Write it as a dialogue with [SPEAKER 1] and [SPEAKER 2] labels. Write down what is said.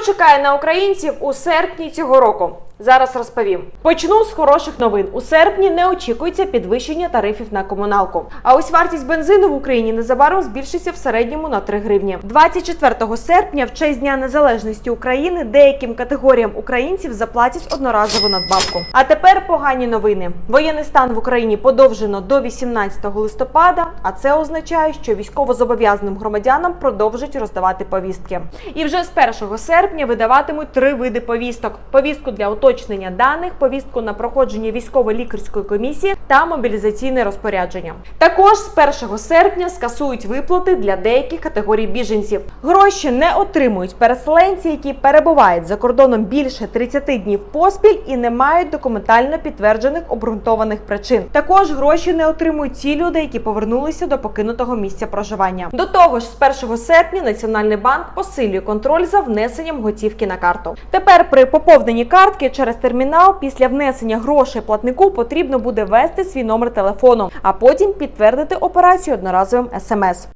[SPEAKER 1] Чекає на українців у серпні цього року? Зараз розповім. Почну з хороших новин. У серпні не очікується підвищення тарифів на комуналку. А ось вартість бензину в Україні незабаром збільшиться в середньому на 3 гривні. 24 серпня, в честь Дня Незалежності України, деяким категоріям українців заплатять одноразову надбавку. А тепер погані новини. Воєнний стан в Україні подовжено до 18 листопада, а це означає, що військовозобов'язаним громадянам продовжать роздавати повістки. І вже з 1 серпня видаватимуть три види повісток: повістку для уточнення даних, повістку на проходження військово-лікарської комісії та мобілізаційне розпорядження. Також з 1 серпня скасують виплати для деяких категорій біженців. Гроші не отримують переселенці, які перебувають за кордоном більше 30 днів поспіль і не мають документально підтверджених обґрунтованих причин. Також гроші не отримують ті люди, які повернулися до покинутого місця проживання. До того ж, з 1 серпня Національний банк посилює контроль за внесенням готівки на карту. Тепер при поповненні картки через термінал після внесення грошей платнику потрібно буде ввести свій номер телефону, а потім підтвердити операцію одноразовим смс.